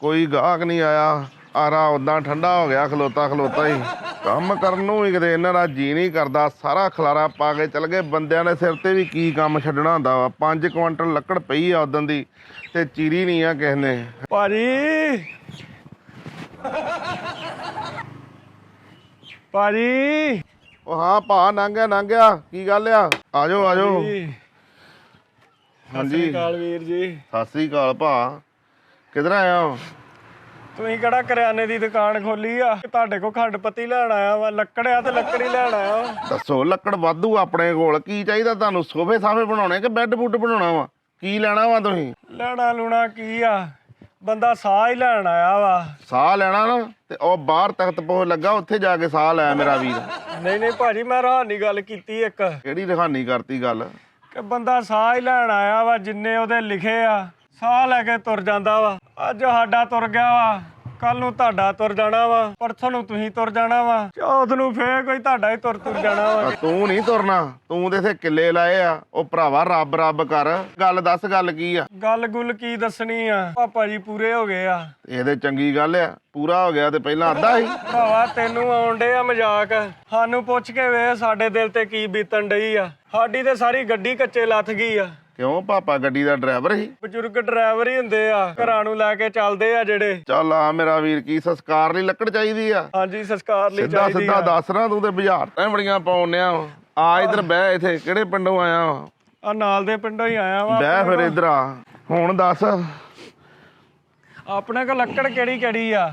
ਕੋਈ ਗਾਹਕ ਨਹੀਂ ਆਇਆ। ਆਰਾ ਉਦਾਂ ਠੰਡਾ ਹੋ ਗਿਆ ਖਲੋਤਾ ਖਲੋਤਾ ਹੀ। ਕੰਮ ਕਰਨ ਨੂੰ ਵੀ ਕਿਤੇ ਇਹਨਾਂ ਦਾ ਜੀ ਨਹੀਂ ਕਰਦਾ। ਸਾਰਾ ਖਲਾਰਾ ਪਾ ਕੇ ਚਲ ਗਏ। ਬੰਦਿਆਂ ਦੇ ਸਿਰ ਤੇ ਵੀ ਕੀ ਕੰਮ ਛੱਡਣਾ ਹੁੰਦਾ ਵਾ? 5 ਕੁਇੰਟਲ ਲੱਕੜ ਪਈ ਆ ਉਦੋਂ ਦੀ ਤੇ ਚੀਰੀ ਨਹੀਂ ਆ ਕਿਸ ਨੇ। ਭਾਜੀ। ਭਾਜੀ। ਉਹ ਹਾਂ ਭਾ ਲੰਘਿਆ ਲੰਘਿਆ ਕੀ ਗੱਲ ਆ? ਆਜੋ ਆਜੋ। ਹਾਂਜੀ। ਕਾਲ ਵੀਰ ਜੀ। ਸਤਿ ਸ੍ਰੀ ਅਕਾਲ ਭਾ। ਕਿਧਰ ਆਇਆ ਹੋ ਤੁਸੀਂ ਕਿਹੜਾ ਕਰਿਆਨੇ ਦੀ ਦੁਕਾਨ ਖੋਲੀ ਆ? ਤੁਹਾਡੇ ਕੋ ਖੰਡ ਪੱਤੀ ਲੈਣ ਆਇਆ ਵਾ ਲੱਕੜਿਆ ਤੇ ਲੱਕੜੀ ਲੈਣ ਆਇਆ ਵਾ। ਦੱਸੋ ਲੱਕੜ ਵਾਧੂ ਆਪਣੇ ਕੋਲ। ਕੀ ਚਾਹੀਦਾ ਤੁਹਾਨੂੰ? ਸੋਫੇ ਸਾਫੇ ਬਣਾਉਣੇ ਕਿ ਬੈੱਡ ਬੁੱਡ ਬਣਾਉਣਾ ਵਾ? ਕੀ ਲੈਣਾ ਵਾ ਤੁਸੀਂ? ਲੈਣਾ ਲੂਣਾ ਕੀ ਆ? ਬੰਦਾ ਸਾਹ ਹੀ ਲੈਣ ਆਇਆ ਵਾ। ਸਾਹ ਲੈਣਾ ਨਾ ਤੇ ਉਹ ਬਾਹਰ ਤਖਤ ਪੋਹ ਲੱਗਾ ਉੱਥੇ ਜਾ ਕੇ ਸਾਹ ਲੈ ਮੇਰਾ ਵੀਰ। ਨਹੀਂ ਨਹੀਂ ਭਾਜੀ ਮੈਂ ਰਹਾਨੀ ਗੱਲ ਕੀਤੀ ਇੱਕ। ਕਿਹੜੀ ਰਹਾਨੀ ਕਰਤੀ ਗੱਲ? ਕਿ ਬੰਦਾ ਸਾਹ ਹੀ ਲੈਣ ਆਇਆ ਵਾ ਜਿੰਨੇ ਉਹਦੇ ਲਿਖੇ ਆ। ਸਾਹ ਲੈ ਕੇ ਤੁਰ ਜਾਂਦਾ ਵਾ। ਅੱਜ ਸਾਡਾ ਤੁਰ ਗਿਆ ਵਾ। ਕੱਲ ਨੂੰ ਤੁਹਾਡਾ ਤੁਰ ਜਾਣਾ ਵਾ। ਪਰਸੋਂ ਨੂੰ ਤੁਸੀਂ ਤੁਰ ਜਾਣਾ ਵਾ। ਚੌਥ ਨੂੰ ਫੇਰ ਕੋਈ ਤੁਹਾਡਾ ਹੀ ਤੁਰ ਤੁਰ ਜਾਣਾ ਵਾ। ਤੂੰ ਨਹੀਂ ਤੁਰਨਾ। ਤੂੰ ਤੇ ਇੱਥੇ ਕਿੱਲੇ ਲਾਏ ਆ। ਉਹ ਭਰਾਵਾ ਰੱਬ ਰੱਬ ਕਰ। ਗੱਲ ਦੱਸ ਗੱਲ ਕੀ ਆ? ਗੱਲ ਗੁੱਲ ਕੀ ਦੱਸਣੀ ਆ? ਪਾਪਾ ਜੀ ਪੂਰੇ ਹੋ ਗਏ ਆ। ਇਹਦੇ ਚੰਗੀ ਗੱਲ ਆ। ਪੂਰਾ ਹੋ ਗਿਆ ਤੇ ਪਹਿਲਾਂ ਅੱਧਾ ਸੀ ਭਰਾਵਾ ਤੈਨੂੰ ਆਉਂਦੇ ਆ ਮਜ਼ਾਕ। ਸਾਨੂੰ ਪੁੱਛ ਕੇ ਵੇ ਸਾਡੇ ਦਿਲ ਤੇ ਕੀ ਬੀਤਣ ਡਈ ਆ। ਸਾਡੀ ਤੇ ਸਾਰੀ ਗੱਡੀ ਕੱਚੇ ਲੱਥ ਗਈ ਆ। ਕਿਉਂ? ਪਾਪਾ ਗੱਡੀ ਦਾ ਡਰਾਈਵਰ ਸੀ ਬਜ਼ੁਰਗ ਡਰਾਈਵਰ ਹੀ ਹੁੰਦੇ ਆ। ਘਰਾਂ ਨੂੰ ਲੈ ਕੇ ਚੱਲਦੇ ਆ ਜਿਹੜੇ। ਚੱਲ ਆ ਮੇਰਾ ਵੀਰ ਕੀ ਸੰਸਕਾਰ ਲਈ ਲੱਕੜ ਚਾਹੀਦੀ ਆ? ਹਾਂਜੀ ਸੰਸਕਾਰ ਲਈ ਸਿੱਧਾ ਚਾਹੀਦੀ ਸਿੱਧਾ ਆ। ਦੱਸ ਨਾ ਤੂੰ ਤੇ ਬੁਝਾਰਤਾਂ ਬੜੀਆਂ ਪਾਉਣਿਆ ਆ ਇਧਰ ਬਹਿ ਇੱਥੇ ਕਿਹੜੇ ਪਿੰਡੋਂ ਆਇਆ ਵਾਂ? ਆ ਨਾਲ ਦੇ ਪਿੰਡੋਂ ਹੀ ਆਇਆ ਵਾ ਬਹਿ ਫਿਰ ਇਧਰ ਆ। ਹੁਣ ਦੱਸ। ਆਪਣੇ ਕੋਲ ਲੱਕੜ ਕਿਹੜੀ ਕਿਹੜੀ ਆ?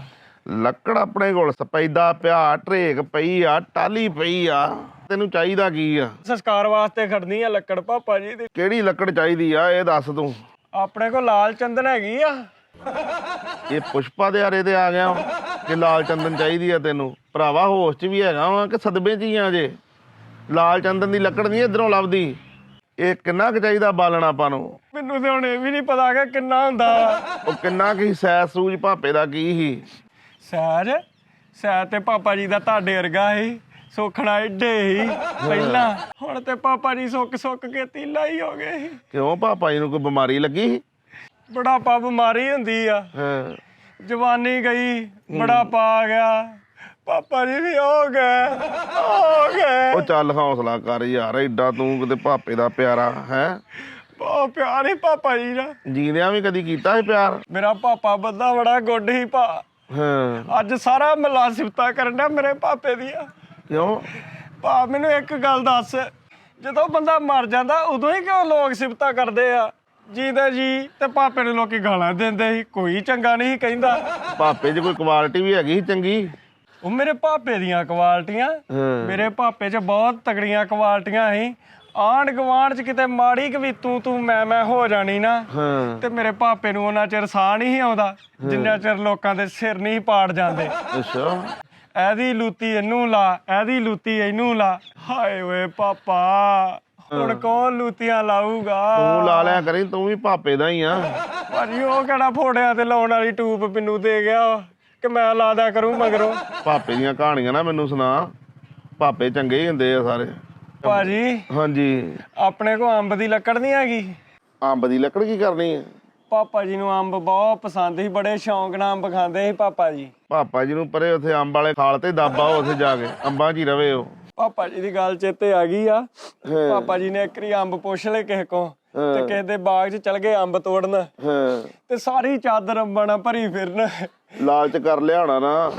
ਲੱਕੜ ਆਪਣੇ ਕੋਲ ਸਪੈਦਾ ਪਿਆ ਢਰੇਕ ਪਈ ਆ ਟਾਲੀ ਪਈ ਆ। ਤੈਨੂੰ ਚਾਹੀਦਾ ਕੀ ਆ? ਸੰਸਕਾਰ ਵਾਸਤੇ ਖੜਨੀ ਆ ਲੱਕੜ ਪਾਪਾ ਜੀ ਦੀ। ਕਿਹੜੀ ਲੱਕੜ ਚਾਹੀਦੀ ਆ ਇਹ ਦੱਸ ਤੂੰ। ਆਪਣੇ ਕੋਲ ਲਾਲ ਚੰਦਨ ਹੈਗੀ ਆ। ਇਹ ਪੁਸ਼ਪਾ ਦੇ ਆਰੇ ਤੇ ਆ ਗਿਆ ਕਿ ਲਾਲ ਚੰਦਨ ਚਾਹੀਦੀ ਆ ਤੈਨੂੰ। ਭਰਾਵਾ ਹੋਸ਼ ਚ ਵੀ ਹੈਗਾ ਵਾ ਕਿ ਸਦਮੇ ਚ ਹੀ ਆ ਜੇ। ਲਾਲ ਚੰਦਨ ਦੀ ਲੱਕੜ ਨਹੀਂ ਇਧਰੋਂ ਲੱਭਦੀ। ਇਹ ਕਿੰਨਾ ਕੁ ਚਾਹੀਦਾ ਬਾਲਣਾ ਆਪਾਂ ਨੂੰ? ਮੈਨੂੰ ਤੇ ਹੁਣ ਇਹ ਵੀ ਨਹੀਂ ਪਤਾ ਕਿ ਕਿੰਨਾ ਹੁੰਦਾ। ਉਹ ਕਿੰਨਾ ਕੀ ਸੈਸ ਸੂਜ ਭਾਪੇ ਦਾ ਕੀ ਸੀ? ਸਹਿਜ ਸਹਿਜ ਤੇ ਪਾਪਾ ਜੀ ਦਾ ਤੁਹਾਡੇ ਵਰਗਾ ਸੀ ਸੁਖਣਾ ਏਡੇ ਹੀ ਪਹਿਲਾਂ। ਹੁਣ ਤੇ ਪਾਪਾ ਜੀ ਸੁੱਕ ਸੁੱਕ ਕੇ ਤੀਲਾ ਹੀ ਹੋ ਗਏ ਸੀ। ਕਿਉਂ ਪਾਪਾ ਜੀ ਨੂੰ ਕੋਈ ਬਿਮਾਰੀ ਲੱਗੀ ਸੀ? ਬੁਢਾਪਾ ਬਿਮਾਰੀ ਹੁੰਦੀ ਆ। ਹਾਂ। ਜਵਾਨੀ ਗਈ ਬੁਢਾਪਾ ਆ ਗਿਆ ਪਾਪਾ ਜੀ ਵੀ ਹੋ ਗਏ ਹੋ ਗਏ। ਉਹ ਚੱਲ ਹੌਸਲਾ ਕਰ ਯਾਰ ਐਡਾ ਤੂੰ ਕਿਤੇ ਭਾਪੇ ਦਾ ਪਿਆਰਾ ਹੈ? ਬਹੁਤ ਪਿਆਰ ਪਾਪਾ ਜੀ ਦਾ। ਜੀਂਦਿਆਂ ਵੀ ਕਦੀ ਕੀਤਾ ਸੀ ਪਿਆਰ? ਮੇਰਾ ਪਾਪਾ ਬੰਦਾ ਬੜਾ ਗੁੱਡ ਹੀ ਭਾ। ਹਾਂ। ਅੱਜ ਸਾਰਾ ਮਲਾ ਸਿਫਤਾਂ ਕਰਨ ਡਿਆ ਮੇਰੇ ਪਾਪੇ ਦੀਆਂ। ਕਿਉਂ? ਭਾ ਮੈਨੂੰ ਇੱਕ ਗੱਲ ਦੱਸ। ਜਦੋਂ ਬੰਦਾ ਮਰ ਜਾਂਦਾ ਉਦੋਂ ਹੀ ਕਿਉਂ ਲੋਕ ਸਿਫਤਾਂ ਕਰਦੇ ਆ? ਜੀਂਦੇ ਜੀ ਤੇ ਪਾਪੇ ਨੂੰ ਲੋਕੀ ਗਾਲਾਂ ਦਿੰਦੇ ਸੀ ਕੋਈ ਚੰਗਾ ਨਹੀਂ ਸੀ ਕਹਿੰਦਾ। ਭਾਪੇ 'ਚ ਕੋਈ ਕੁਆਲਿਟੀ ਵੀ ਹੈਗੀ ਸੀ ਚੰਗੀ? ਉਹ ਮੇਰੇ ਪਾਪੇ ਦੀਆਂ ਕੁਆਲਟੀਆਂ ਹਾਂ। ਮੇਰੇ ਪਾਪੇ 'ਚ ਬਹੁਤ ਤਗੜੀਆਂ ਕੁਆਲਟੀਆਂ ਸੀ। ਆਂਢ ਗੁਆਂਢ 'ਚ ਕਿਤੇ ਮਾੜੀ ਕਿ ਵੀ ਤੂੰ ਤੂੰ ਮੈਂ ਮੈਂ ਹੋ ਜਾਣੀ ਨਾ ਹਾਂ। ਤੇ ਮੇਰੇ ਪਾਪੇ ਨੂੰ ਉਹਨਾਂ ਚਿਰ ਸਾਹ ਨਹੀਂ ਆਉਂਦਾ ਜਿੰਨਾ ਚਿਰ ਲੋਕਾਂ ਦੇ ਸਿਰ ਨਹੀਂ ਪਾੜ ਜਾਂਦੇ। ਅੱਛਾ। ਇਹਦੀ ਲੂਤੀ ਇਹਨੂੰ ਲਾ ਇਹਦੀ ਲੂਤੀ ਇਹਨੂੰ ਲਾ। ਹਾਏ ਓਏ ਪਾਪਾ ਹੁਣ ਕੌਣ ਲੂਤੀਆਂ ਲਾਊਗਾ? ਤੂੰ ਲਾ ਲਿਆ ਕਰੀ ਤੂੰ ਵੀ ਭਾਪੇ ਦਾ ਹੀ ਆ। ਭਾਜੀ ਉਹ ਕਿਹੜਾ ਫੋੜਿਆਂ ਤੇ ਲਾਉਣ ਵਾਲੀ ਟੂਬ ਮੈਨੂੰ ਦੇ ਗਿਆ ਕਿ ਮੈਂ ਲਾਦਾ ਕਰੂੰ ਮਗਰੋਂ। ਭਾਪੇ ਦੀਆਂ ਕਹਾਣੀਆਂ ਨਾ ਮੈਨੂੰ ਸੁਣਾ। ਭਾਪੇ ਚੰਗੇ ਹੀ ਹੁੰਦੇ ਆ ਸਾਰੇ। ਭਾਜੀ। ਹਾਂਜੀ। ਆਪਣੇ ਕੋ ਅੰਬ ਦੀ ਲੱਕੜ ਨਹੀਂ ਹੈਗੀ? ਅੰਬ ਦੀ ਲੱਕੜ ਕੀ ਕਰਨੀ ਹੈ? ਪਾਪਾ ਜੀ ਨੂੰ ਅੰਬ ਬਹੁਤ ਪਸੰਦ ਸੀ ਬੜੇ ਸ਼ੌਂਕ ਨਾਲ ਅੰਬ ਖਾਂਦੇ ਸੀ ਪਾਪਾ ਜੀ। ਪਾਪਾ ਜੀ ਨੂੰ ਪਰੇ ਉੱਥੇ ਅੰਬ ਵਾਲੇ ਖਾਲ ਤੇ ਦਾਬਾ ਉੱਥੇ ਜਾ ਕੇ ਅੰਬਾਂ 'ਚ ਹੀ ਰਵੇ ਉਹ। ਪਾਪਾ ਜੀ ਦੀ ਗੱਲ ਚੇਤੇ ਆ ਗਈ ਆ। ਪਾਪਾ ਜੀ ਨੇ ਇੱਕ ਵਾਰੀ ਅੰਬ ਪੁੱਛ ਲਏ ਕਿਸੇ ਕੋ ਤੇ ਕਿਸੇ ਦੇ ਬਾਗ 'ਚ ਚਲ ਗਏ ਅੰਬ ਤੋੜਨ। ਹਾਂ। ਤੇ ਸਾਰੀ ਚਾਦਰ ਅੰਬਾਂ ਨਾਲ ਭਰੀ ਫਿਰਨ। ਲਾਲਚ ਕਰ ਲਿਆਣਾ ਨਾ।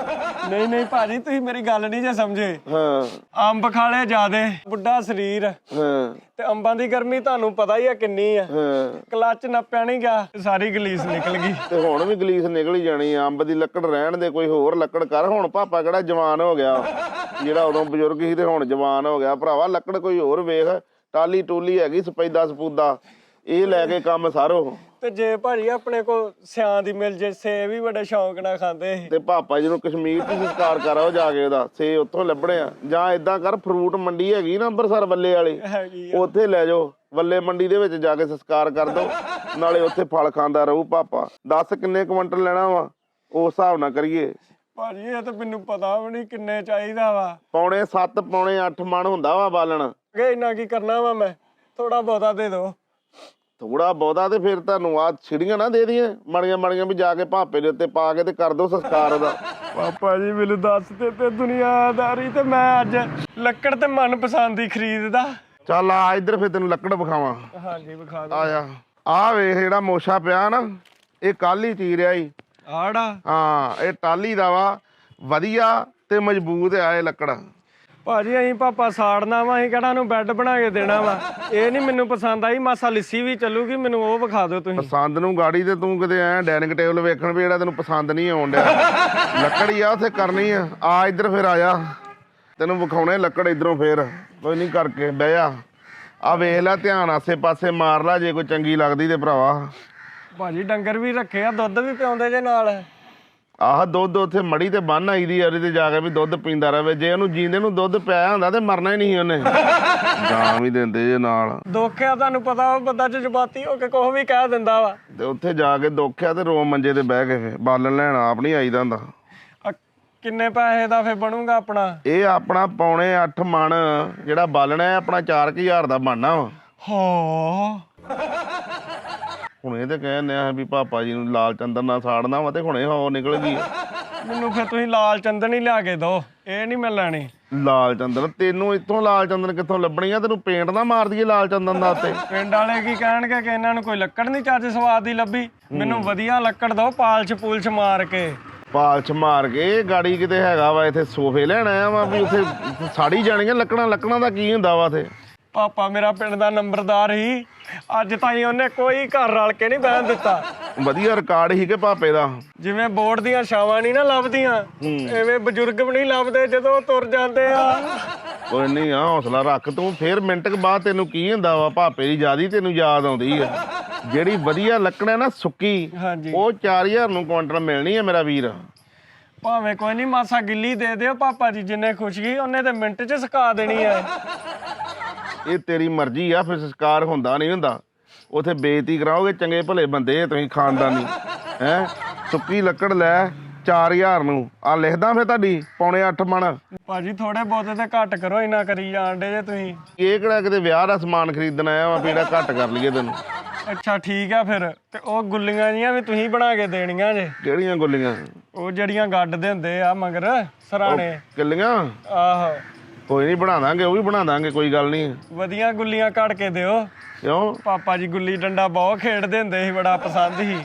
ਨਹੀਂ ਨਹੀਂ ਭਾਜੀ ਤੁਸੀਂ ਮੇਰੀ ਗੱਲ ਨਹੀਂ ਜੇ ਸਮਝੇ। ਹਾਂ। ਅੰਬ ਖਾਲੇ ਜਿਆਦੇ ਬੁੱਢਾ ਸਰੀਰ। ਹਾਂ। ਤੇ ਅੰਬਾਂ ਦੀ ਗਰਮੀ ਤੁਹਾਨੂੰ ਪਤਾ ਹੀ ਆ ਕਿੰਨੀ ਆ। ਹਾਂ। ਕਲੱਚ ਨੱਪਿਆ ਨਹੀਂ ਗਿਆ ਸਾਰੀ ਗਲੀਸ ਨਿਕਲ ਗਈ। ਤੇ ਹੁਣ ਵੀ ਗਲੀਸ ਨਿਕਲ ਹੀ ਜਾਣੀ ਆ। ਅੰਬ ਦੀ ਲੱਕੜ ਰਹਿਣ ਦੇ ਕੋਈ ਹੋਰ ਲੱਕੜ ਕਰ। ਹੁਣ ਪਾਪਾ ਕਿਹੜਾ ਜਵਾਨ ਹੋ ਗਿਆ। ਜਿਹੜਾ ਉਦੋਂ ਬਜ਼ੁਰਗ ਸੀ ਤੇ ਹੁਣ ਜਵਾਨ ਹੋ ਗਿਆ। ਭਰਾਵਾ ਲੱਕੜ ਕੋਈ ਹੋਰ ਵੇਖ। ਟਾਲੀ ਟੂਲੀ ਹੈਗੀ ਸਪੈਦਾ ਸਪੂਦਾ ਇਹ ਲੈ ਕੇ ਕੰਮ ਸਾਰੋ। ਤੇ ਜੇ ਭਾਜੀ ਆਪਣੇ ਕੋ ਸਿਆਂ ਦੀ ਮਿਲ ਜੇ ਸੇ ਵੀ ਬੜੇ ਸ਼ੌਂਕ ਨਾਲ ਖਾਂਦੇ ਸੀ। ਤੇ ਪਾਪਾ ਜੀ ਨੂੰ ਕਸ਼ਮੀਰ ਤੋਂ ਸੰਸਕਾਰ ਕਰਾਓ ਜਾ ਕੇ ਉਹਦਾ। ਸੇ ਉੱਥੋਂ ਲੱਭਣੇ ਆ। ਜਾਂ ਇਦਾਂ ਕਰ ਫਰੂਟ ਮੰਡੀ ਹੈਗੀ ਨਾ ਅੰਮ੍ਰਿਤਸਰ ਵੱਲੇ ਵਾਲੀ ਹੈਗੀ ਆ। ਉੱਥੇ ਲੈ ਜਾਓ। ਵੱਲੇ ਮੰਡੀ ਦੇ ਵਿੱਚ ਜਾ ਕੇ ਸੰਸਕਾਰ ਕਰ ਦੋ ਨਾਲੇ ਉੱਥੇ ਫਲ ਖਾਂਦਾ ਰਹੂ ਪਾਪਾ ਦੱਸ ਕਿੰਨੇ ਕੁਇੰਟਲ ਲੈਣਾ ਵਾ ਉਸ ਹਿਸਾਬ ਨਾਲ ਕਰੀਏ। ਭਾਜੀ ਇਹ ਤਾਂ ਮੈਨੂੰ ਪਤਾ ਵੀ ਨਹੀਂ ਕਿੰਨੇ ਚਾਹੀਦਾ ਵਾ। ਪੌਣੇ 7 ਪੌਣੇ 8 ਮਣ ਹੁੰਦਾ ਵਾ ਬਾਲਣ। ਕਿ ਇੰਨਾ ਕੀ ਕਰਨਾ ਵਾ ਮੈਂ? ਥੋੜਾ ਬਹੁਤਾ ਦੇ ਦਿਓ। ਥੋੜਾ ਬਹੁਤਾ ਤੇ ਫਿਰ ਤੁਹਾਨੂੰ ਆ ਛਿੜੀਆਂ ਨਾ ਦੇ ਦੀਆਂ ਮਣੀਆਂ ਮਣੀਆਂ ਵੀ ਜਾ ਕੇ ਭਾਪੇ ਦੇ ਉੱਤੇ ਪਾ ਕੇ ਤੇ ਕਰ ਦੋ ਸੰਸਕਾਰ ਉਹਦਾ। ਪਾਪਾ ਜੀ ਮੈਨੂੰ ਦੱਸ ਦੇ ਤੇ ਦੁਨੀਆਦਾਰੀ ਤੇ ਮੈਂ ਅੱਜ ਲੱਕੜ ਤੇ ਮਨਪਸੰਦ ਦੀ ਖਰੀਦਦਾ। ਚੱਲ ਆ ਇੱਧਰ ਫਿਰ ਤੈਨੂੰ ਲੱਕੜ ਵਿਖਾਵਾਂ। ਹਾਂਜੀ ਵਿਖਾ ਦੋ ਆਇਆ। ਆ ਵੇਖ ਜਿਹੜਾ ਮੋਸ਼ਾ ਪਿਆ ਨਾ ਇਹ ਕੱਲ ਹੀ ਚੀਰਿਆ ਈ ਆੜਾ? ਹਾਂ ਇਹ ਟਾਲੀ ਦਾ ਵਾ। ਵਧੀਆ ਤੇ ਮਜ਼ਬੂਤ ਆ ਇਹ ਲੱਕੜ। ਭਾਜੀ ਅਸੀਂ ਪਾਪਾ ਸਾੜਨਾ ਵਾ ਅਸੀਂ ਕਿਹੜਾ ਨੂੰ ਬੈੱਡ ਬਣਾ ਕੇ ਦੇਣਾ ਵਾ। ਇਹ ਨਹੀਂ ਮੈਨੂੰ ਪਸੰਦ ਆਈ ਮਾਸਾ ਲਿੱਸੀ ਵੀ ਚੱਲੂਗੀ ਮੈਨੂੰ ਉਹ ਵਿਖਾ ਦਿਓ ਤੁਸੀਂ। ਪਸੰਦ ਨੂੰ ਗਾੜੀ ਤੇ ਤੂੰ ਕਿਤੇ ਐ ਡਾਈਨਿੰਗ ਟੇਬਲ ਵੇਖਣ ਵੀ ਜਿਹੜਾ ਤੈਨੂੰ ਪਸੰਦ ਨਹੀਂ ਆਉਣ ਡਿਆ। ਲੱਕੜੀ ਆ ਉੱਥੇ ਕਰਨੀ ਆ। ਆ ਇੱਧਰ ਫਿਰ ਆ ਜਾ। ਤੈਨੂੰ ਵਿਖਾਉਣੇ ਲੱਕੜ ਇਧਰੋਂ ਫੇਰ। ਕੋਈ ਨਹੀਂ ਕਰਕੇ ਬਹਿ ਜਾ। ਆ ਵੇਖ ਲੈ ਧਿਆਨ ਆਸੇ ਪਾਸੇ ਮਾਰ ਲੈ ਜੇ ਕੋਈ ਚੰਗੀ ਲੱਗਦੀ ਤੇ ਭਰਾਵਾ। ਭਾਜੀ ਡੰਗਰ ਵੀ ਰੱਖੇ ਆ ਦੁੱਧ ਵੀ ਪਿਆਉਂਦੇ ਜੇ ਨਾਲ। ਆਹ ਦੁੱਧ ਉੱਥੇ ਮੜੀ ਤੇ ਬੰਨ ਆਈ ਦੀ ਉਹਦੇ ਤੇ ਜਾ ਕੇ ਵੀ ਦੁੱਧ ਪੀਂਦਾ ਰਵੇ ਜੇ ਉਹਨੂੰ ਜੀਂਦੇ ਨੂੰ ਦੁੱਧ ਪਿਆਇਆ ਹੁੰਦਾ ਤੇ ਮਰਨਾ ਹੀ ਨਹੀਂ ਉਹਨੇ। ਗਾਂ ਵੀ ਦਿੰਦੇ ਜੇ ਨਾਲ। ਦੁੱਖ ਆ ਤੁਹਾਨੂੰ ਪਤਾ ਉਹ ਬੰਦਾ ਜਜ਼ਬਾਤੀ ਹੋ ਕੇ ਕੁਛ ਵੀ ਕਹਿ ਦਿੰਦਾ ਵਾ। ਤੇ ਉੱਥੇ ਜਾ ਕੇ ਦੁੱਖਿਆ ਤੇ ਰੋ ਮੰਜੇ ਤੇ ਬਹਿ ਕੇ ਬਾਲਣ ਲੈਣ ਆਪ ਨਹੀਂ ਆਈਦਾ ਹੁੰਦਾ। ਆ ਕਿੰਨੇ ਪੈਸੇ ਦਾ ਫੇ ਬਣੂਗਾ ਆਪਣਾ? ਇਹ ਆਪਣਾ ਪੌਣੇ 8 ਮਣ ਜਿਹੜਾ ਬਾਲਣਾ ਹੈ ਆਪਣਾ 4000 ਦਾ ਬਣਨਾ ਵਾ। ਹੋ। ਹੁਣ ਇਹ ਤੇ ਕਹਿੰਦੇ ਆ ਵੀ ਪਾਪਾ ਜੀ ਨੂੰ ਲਾਲ ਚੰਦਨ ਨਾਲ ਸਾੜਨਾ ਵਾ ਤੇ ਹੁਣੇ ਹੋ ਨਿਕਲ ਗਈ। ਮੈਨੂੰ ਫੇ ਤੁਸੀਂ ਲਾਲ ਚੰਦਨ ਹੀ ਲਿਆ ਕੇ ਦਿਓ ਇਹ ਨਹੀਂ ਮੈਂ ਲੈਣੀ। ਲਾਲ ਚੰਦਨ ਤੈਨੂੰ ਇੱਥੋਂ ਲਾਲ ਚੰਦਨ ਕਿੱਥੋਂ ਲੱਭਣੀ ਆ? ਤੈਨੂੰ ਪੇਂਟ ਨਾ ਮਾਰ ਦਈਏ ਲਾਲ ਚੰਦਨ ਦਾ ਉੱਤੇ। ਪਿੰਡ ਵਾਲੇ ਕੀ ਕਹਿਣਗੇ ਕਿ ਇਹਨਾਂ ਨੂੰ ਕੋਈ ਲੱਕੜ ਨਹੀਂ ਚੱਜ ਸਵਾਦ ਦੀ ਲੱਭੀ? ਮੈਨੂੰ ਵਧੀਆ ਲੱਕੜ ਦਿਓ ਪਾਲਸ਼ ਪੂਲਸ਼ ਮਾਰ ਕੇ। ਪਾਲਚ ਮਾਰ ਕੇ ਗਾੜੀ ਕਿਤੇ ਹੈਗਾ ਵਾ ਇੱਥੇ ਸੋਫੇ ਲੈਣ ਆਇਆ ਵਾ ਵੀ ਉੱਥੇ ਸਾੜੀ ਜਾਣੀਆਂ ਲੱਕੜਾਂ ਲੱਕੜਾਂ ਦਾ ਕੀ ਹੁੰਦਾ ਵਾ ਉੱਥੇ ਪਾਪਾ ਮੇਰਾ ਪਿੰਡ ਦਾ ਨੰਬਰਦਾਰ ਹੀ ਅੱਜ ਤਾਈਂ ਉਹਨੇ ਕੋਈ ਘਰ ਰਲ ਕੇ ਨਹੀਂ ਬਹਿਣ ਦਿੱਤਾ। ਵਧੀਆ ਰਿਕਾਰਡ ਸੀ ਕਿ ਪਾਪੇ ਦਾ? ਜਿਵੇਂ ਬੋਰਡ ਦੀਆਂ ਛਾਵਾਂ ਨਹੀਂ ਨਾ ਲੱਭਦੀਆਂ ਐਵੇਂ ਬਜ਼ੁਰਗ ਵੀ ਨਹੀਂ ਲੱਭਦੇ ਜਦੋਂ ਤੁਰ ਜਾਂਦੇ ਆ। ਕੋਈ ਨਹੀਂ ਆ ਹੌਸਲਾ ਰੱਖ ਤੂੰ ਫੇਰ ਮਿੰਟ ਕੁ ਬਾਅਦ ਤੈਨੂੰ ਕੀ ਹੁੰਦਾ ਵਾ? ਭਾਪੇ ਦੀ ਜਿਆਦੀ ਤੈਨੂੰ ਯਾਦ ਆਉਂਦੀ ਆ। ਜਿਹੜੀ ਵਧੀਆ ਲੱਕੜ ਹੈ ਨਾ ਸੁੱਕੀ ਹਾਂਜੀ। ਉਹ 4000 ਨੂੰ ਕੁਇੰਟਲ ਮਿਲਣੀ ਹੈ ਮੇਰਾ ਵੀਰ। ਭਾਵੇਂ ਕੋਈ ਨਹੀਂ ਮਾਸਾ ਗਿੱਲੀ ਦੇ ਦਿਓ ਪਾਪਾ ਜੀ ਜਿੰਨੇ ਖੁਸ਼ੀ ਉਹਨੇ ਤੇ ਮਿੰਟ 'ਚ ਸੁਕਾ ਦੇਣੀ ਐ ਇਹ ਤੇਰੀ ਮਰਜ਼ੀ ਆ ਫਿਰ ਸੰਸਕਾਰ ਹੁੰਦਾ ਨਹੀਂ ਹੁੰਦਾ। ਉਥੇ ਬੇਇੱਜ਼ਤੀ ਕਰਾਓਗੇ ਚੰਗੇ ਭਲੇ ਬੰਦੇ ਆ ਤੁਸੀਂ ਖਾਨਦਾਨੀ। ਹੈ? ਸੁੱਕੀ ਲੱਕੜ ਲੈ 4000 ਨੂੰ। ਆ ਲਿਖਦਾ ਫਿਰ ਤੁਹਾਡੀ ਪੌਣੇ 8 ਮਣ। ਭਾਜੀ ਥੋੜੇ ਬਹੁਤੇ ਤੇ ਘੱਟ ਕਰੋ ਇੰਨਾ ਕਰੀ ਜਾਂਦੇ ਜੇ ਤੁਸੀਂ। ਇਹ ਕਿਹੜਾ ਕਿਤੇ ਵਿਆਹ ਦਾ ਸਮਾਨ ਖਰੀਦਣ ਆਇਆ ਵਾ ਜਿਹੜਾ ਘੱਟ ਕਰ ਲਈਏ ਤੈਨੂੰ। ਅੱਛਾ ਠੀਕ ਆ ਫਿਰ। ਤੇ ਉਹ ਗੁੱਲੀਆਂ ਜੀਆਂ ਵੀ ਤੁਸੀਂ ਬਣਾ ਕੇ ਦੇਣੀਆਂ ਜੇ। ਕਿਹੜੀਆਂ ਗੁੱਲੀਆਂ? ਉਹ ਜਿਹੜੀਆਂ ਗੱਡਦੇ ਹੁੰਦੇ ਆ ਮਗਰ ਸਰਾਣੇ। ਕਿੱਲੀਆਂ? ਆਹੋ। ਕੋਈ ਨਹੀਂ ਬਣਾ ਦਾਂਗੇ ਉਹ ਵੀ ਬਣਾ ਦਾਂਗੇ ਕੋਈ ਗੱਲ ਨਹੀਂ। ਵਧੀਆ ਗੁੱਲੀਆਂ ਕੱਢ ਕੇ ਦਿਓ। ਕਿਉਂ? ਪਾਪਾ ਜੀ ਗੁੱਲੀ ਡੰਡਾ ਬਹੁਤ ਖੇਡਦੇ ਹੁੰਦੇ ਸੀ ਬੜਾ ਪਸੰਦ ਸੀ।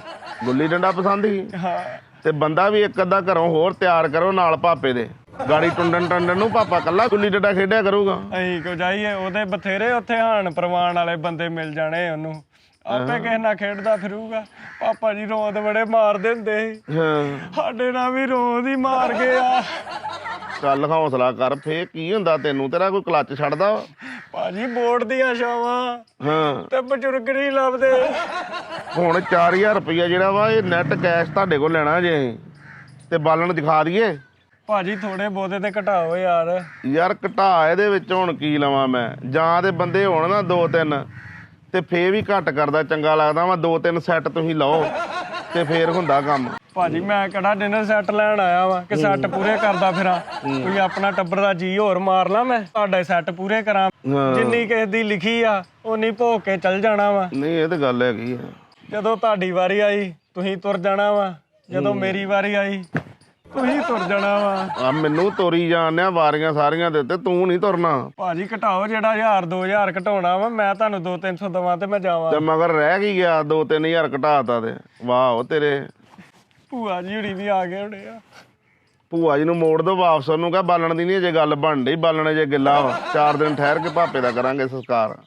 ਗੁੱਲੀ ਡੰਡਾ ਪਸੰਦ ਸੀ? ਹਾਂ। ਤੇ ਬੰਦਾ ਵੀ ਇੱਕ ਅੱਧਾ ਘਰੋਂ ਹੋਰ ਤਿਆਰ ਕਰੋ ਨਾਲ ਪਾਪੇ ਦੇ। ਗਾੜੀ ਟੁੰਡਣ ਟੰਡਣ ਨੂੰ ਪਾਪਾ ਕੱਲਾ ਗੁੱਲੀ ਡੰਡਾ ਖੇਡਿਆ ਕਰੂਗਾ। ਅਸੀਂ ਕੋ ਜਾਈਏ ਉਹਦੇ ਬਥੇਰੇ ਉੱਥੇ ਹਾਨ ਪ੍ਰਵਾਨ ਵਾਲੇ ਬੰਦੇ ਮਿਲ ਜਾਣੇ ਉਹਨੂੰ। ਆਪੇ ਕਿਸੇ ਨਾਲ ਖੇਡਦਾ ਫਿਰੂਗਾ। ਪਾਪਾ ਜੀ ਰੋਂਦ ਬੜੇ ਮਾਰਦੇ ਹੁੰਦੇ ਸੀ। ਹਾਂ। ਸਾਡੇ ਨਾਲ ਵੀ ਰੋਂਦ ਹੀ ਮਾਰ ਗਏ ਆ। ਚੱਲ ਹੌਸਲਾ ਕਰ ਫੇ ਕੀ ਹੁੰਦਾ ਤੈਨੂੰ? ਤੇਰਾ ਕੋਈ ਕਲੱਚ ਛੱਡਦਾ? ਵਾ? ਭਾਜੀ ਬੋਰਡ ਦੀਆਂ ਛਾਵਾਂ। ਹਾਂ। ਤੇ ਬਜ਼ੁਰਗ ਨਹੀਂ ਲੱਭਦੇ। ਹੁਣ 4000 ਰੁਪਈਆ ਜਿਹੜਾ ਵਾ ਇਹ ਨੈਟ ਕੈਸ਼ ਤੁਹਾਡੇ ਕੋਲ ਲੈਣਾ ਜੇ। ਤੇ ਬਾਲਣ ਦਿਖਾ ਦਈਏ। ਭਾਜੀ ਥੋੜੇ ਬਹੁਤੇ ਤੇ ਘਟਾਓ ਯਾਰ। ਯਾਰ ਘਟਾ ਇਹਦੇ ਵਿੱਚ ਹੁਣ ਕੀ ਲਵਾਂ ਮੈਂ? ਜਾਂ ਤੇ ਬੰਦੇ ਹੋਣ ਨਾ ਦੋ ਤਿੰਨ ਤੇ ਫੇ ਵੀ ਘੱਟ ਕਰਦਾ ਚੰਗਾ ਲੱਗਦਾ ਵਾ ਦੋ ਤਿੰਨ ਸੈੱਟ ਤੁਸੀਂ ਲਓ। ਤੇ ਫੇਰ ਹੁੰਦਾ ਕੰਮ। ਭਾਜੀ ਮੈਂ ਕਿਹੜਾ ਡਿਨਰ ਸੈੱਟ ਲੈਣ ਆਇਆ ਵਾਂ ਕਿ ਸੈੱਟ ਪੂਰੇ ਕਰਦਾ ਫਿਰਾਂ। ਕੋਈ ਆਪਣਾ ਟੱਬਰ ਦਾ ਜੀ ਹੋਰ ਮਾਰ ਲਾਂ ਮੈਂ ਤੁਹਾਡੇ ਸੈੱਟ ਪੂਰੇ ਕਰਾਂ। ਜਿੰਨੀ ਕਿਸੇ ਦੀ ਲਿਖੀ ਆ ਉਨੀ ਭੋਗ ਕੇ ਚੱਲ ਜਾਣਾ ਵਾ। ਨਹੀਂ ਇਹ ਤੇ ਗੱਲ ਹੈਗੀ ਆ। ਜਦੋਂ ਤੁਹਾਡੀ ਵਾਰੀ ਆਈ ਤੁਸੀਂ ਤੁਰ ਜਾਣਾ ਵਾ। ਜਦੋਂ ਮੇਰੀ ਵਾਰੀ ਆਈ ਤੁਸੀਂ ਤੁਰ ਜਾਣਾ ਵਾ। ਆ ਮੈਨੂੰ ਤੋਰੀ ਜਾਣਿਆ ਵਾਰੀਆਂ ਸਾਰੀਆਂ ਦੇ ਉੱਤੇ ਤੂੰ ਨਹੀਂ ਤੁਰਨਾ। ਭਾਜੀ ਘਟਾਓ ਜਿਹੜਾ 1000 2000 ਘਟਾਉਣਾ ਵਾ ਮੈਂ ਤੁਹਾਨੂੰ 2-300 ਦਵਾਂ ਤੇ ਮੈਂ ਜਾਵਾਂ। ਤੇ ਮਗਰ ਰਹਿ ਕੀ ਗਿਆ 2-3000 ਘਟਾਤਾ ਤੇ। ਵਾਹ ਉਹ ਤੇਰੇ। ਭੂਆ ਜੀ ਹੁਣੀ ਵੀ ਆ ਗਏ ਹੋਣੇ ਆ। ਭੂਆ ਜੀ ਨੂੰ ਮੋੜ ਦੋ ਵਾਪਸ ਉਹਨੂੰ ਕਹ ਬਾਲਣ ਦੀ ਨਹੀਂ ਅਜੇ ਗੱਲ ਬਣ ਡਈ ਬਾਲਣ ਜੇ ਗਿੱਲਾ ਵਾ। ਚਾਰ ਦਿਨ ਠਹਿਰ ਕੇ ਭਾਪੇ ਦਾ ਕਰਾਂਗੇ ਸੰਸਕਾਰ।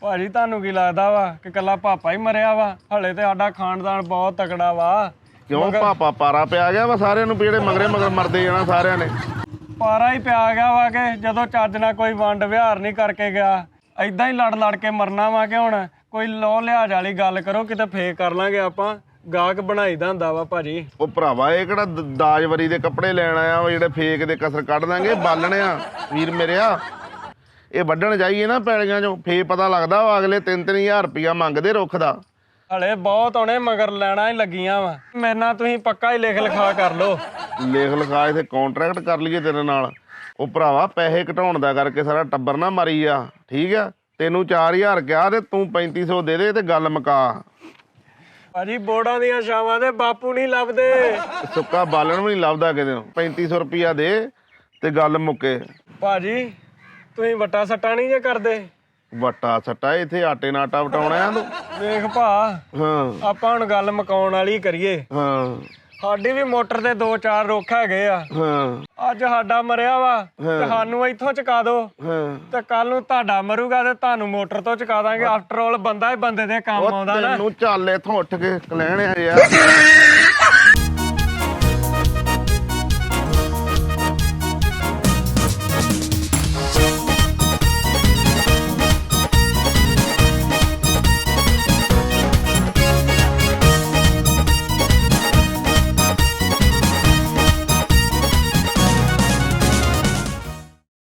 ਭਾਜੀ ਤੁਹਾਨੂੰ ਕੀ ਲੱਗਦਾ ਵਾ ਕਿ ਕੱਲਾ ਪਾਪਾ ਹੀ ਮਰਿਆ ਵਾ? ਹਲੇ ਤੇ ਸਾਡਾ ਖਾਨਦਾਨ ਬਹੁਤ ਤਕੜਾ ਵਾ। ਕਿਉਂ? ਪਾਪਾ ਪਾਰਾ ਪਿਆ ਗਿਆ ਵਾ ਸਾਰਿਆਂ ਨੂੰ ਵੀ ਜਿਹੜੇ ਮਗਰੇ ਮਗਰ ਮਰਦੇ ਜਾਣਾ ਸਾਰਿਆਂ ਨੇ। ਪਾਰਾ ਹੀ ਪਿਆ ਗਿਆ ਵਾ ਕਿ ਜਦੋਂ ਚੱਜ ਨਾਲ ਕੋਈ ਵੰਡ ਵਿਹਾਰ ਨਹੀਂ ਕਰਕੇ ਗਿਆ ਐਦਾਂ ਹੀ ਲੜ ਲੜ ਕੇ ਮਰਨਾ ਵਾ ਕਿ ਹੁਣ ਕੋਈ ਲੋ ਲਿਹਾਜ਼ ਵਾਲੀ ਗੱਲ ਕਰੋ ਕਿਤੇ ਫੇਕ ਕਰ ਲਾਂਗੇ ਆਪਾਂ। ਗਾਹਕ ਬਣਾਈਦਾ ਹੁੰਦਾ ਵਾ ਭਾਜੀ। ਉਹ ਭਰਾਵਾ ਇਹ ਕਿਹੜਾ ਦ- ਦਾਜਵਰੀ ਦੇ ਕੱਪੜੇ ਲੈਣ ਆਇਆ ਵਾ ਜਿਹੜੇ ਫੇਕ ਦੇ ਕਸਰ ਕੱਢ ਦਾਂਗੇ ਬਾਲਣੇ ਆ। ਵੀਰ ਮੇਰਿਆ ਇਹ ਵੱਢਣ ਜਾਈਏ ਨਾ ਪੈਲੀਆਂ ਚੋਂ ਫੇ ਪਤਾ ਲੱਗਦਾ ਵਾ ਅਗਲੇ 3-3000 ਰੁਪਇਆ ਮੰਗਦੇ ਰੁੱਖ ਦਾ। ਹਲੇ ਬਹੁਤ ਆਉਣੇ ਮਗਰ ਲੈਣਾ ਹੀ ਲੱਗੀਆਂ ਵਾ। ਮੇਰੇ ਨਾਲ ਤੁਸੀਂ ਪੱਕਾ ਹੀ ਲਿਖ ਲਿਖਾ ਕਰ ਲਓ। ਲੇਖ ਲਿਖਾ ਇਥੇ ਕੰਟਰੈਕਟ ਕਰ ਲਈਏ ਤੇਰੇ ਨਾਲ। ਉਹ ਭਰਾਵਾ ਪੈਸੇ ਘਟਾਉਣ ਦਾ ਕਰਕੇ ਸਾਰਾ ਟੱਬਰ ਨਾ ਮਰੀ ਆ ਠੀਕ ਆ? ਤੈਨੂੰ 4000 ਕਿਹਾ ਤੇ ਤੂੰ 3500 ਦੇ ਦੇ ਤੇ ਗੱਲ ਮੁਕਾ। ਭਾਜੀ ਬੋੜਾਂ ਦੀਆਂ ਛਾਵਾਂ ਦੇ ਬਾਪੂ ਨਹੀਂ ਲੱਭਦੇ। ਸੁੱਕਾ ਬਾਲਣ ਵੀ ਨਹੀਂ ਲੱਭਦਾ ਕਿਤੇ। ਨੂੰ 3500 ਰੁਪਿਆ ਦੇ ਤੇ ਗੱਲ ਮੁੱਕੇ। ਭਾਜੀ ਤੁਸੀਂ ਵੱਟਾ ਸੱਟਾ ਨਹੀਂ ਜੇ ਕਰਦੇ। ਵੱਟਾ ਸੱਟਾ ਇੱਥੇ ਆਟੇ ਨਾਲ ਆਟਾ ਵਟਾਉਣਾ ਆ ਤੂੰ। ਵੇਖ ਭਾ ਹਾਂ। ਆਪਾਂ ਹੁਣ ਗੱਲ ਮਕਾਉਣ ਵਾਲੀ ਕਰੀਏ। ਹਾਂ। ਸਾਡੀ ਵੀ ਮੋਟਰ ਤੇ ਦੋ ਚਾਰ ਰੁੱਖ ਹੈਗੇ ਆ। ਹਾਂ। ਅੱਜ ਸਾਡਾ ਮਰਿਆ ਵਾ ਤੇ ਸਾਨੂੰ ਇੱਥੋਂ ਚੁਕਾ ਦਿਓ ਹਾਂ। ਤੇ ਕੱਲ ਨੂੰ ਤੁਹਾਡਾ ਮਰੂਗਾ ਤੇ ਤੁਹਾਨੂੰ ਮੋਟਰ ਤੋਂ ਚੁਕਾ ਦਾਂਗੇ। ਆਫਟਰ ਆਲ ਬੰਦਾ ਹੀ ਬੰਦੇ ਦੇ ਕੰਮ ਆਉਂਦਾ ਨਾ। ਤੈਨੂੰ ਚੱਲ ਇੱਥੋਂ ਉੱਠ ਕੇ ਕਲਹਿਣ ਆ ਯਾਰ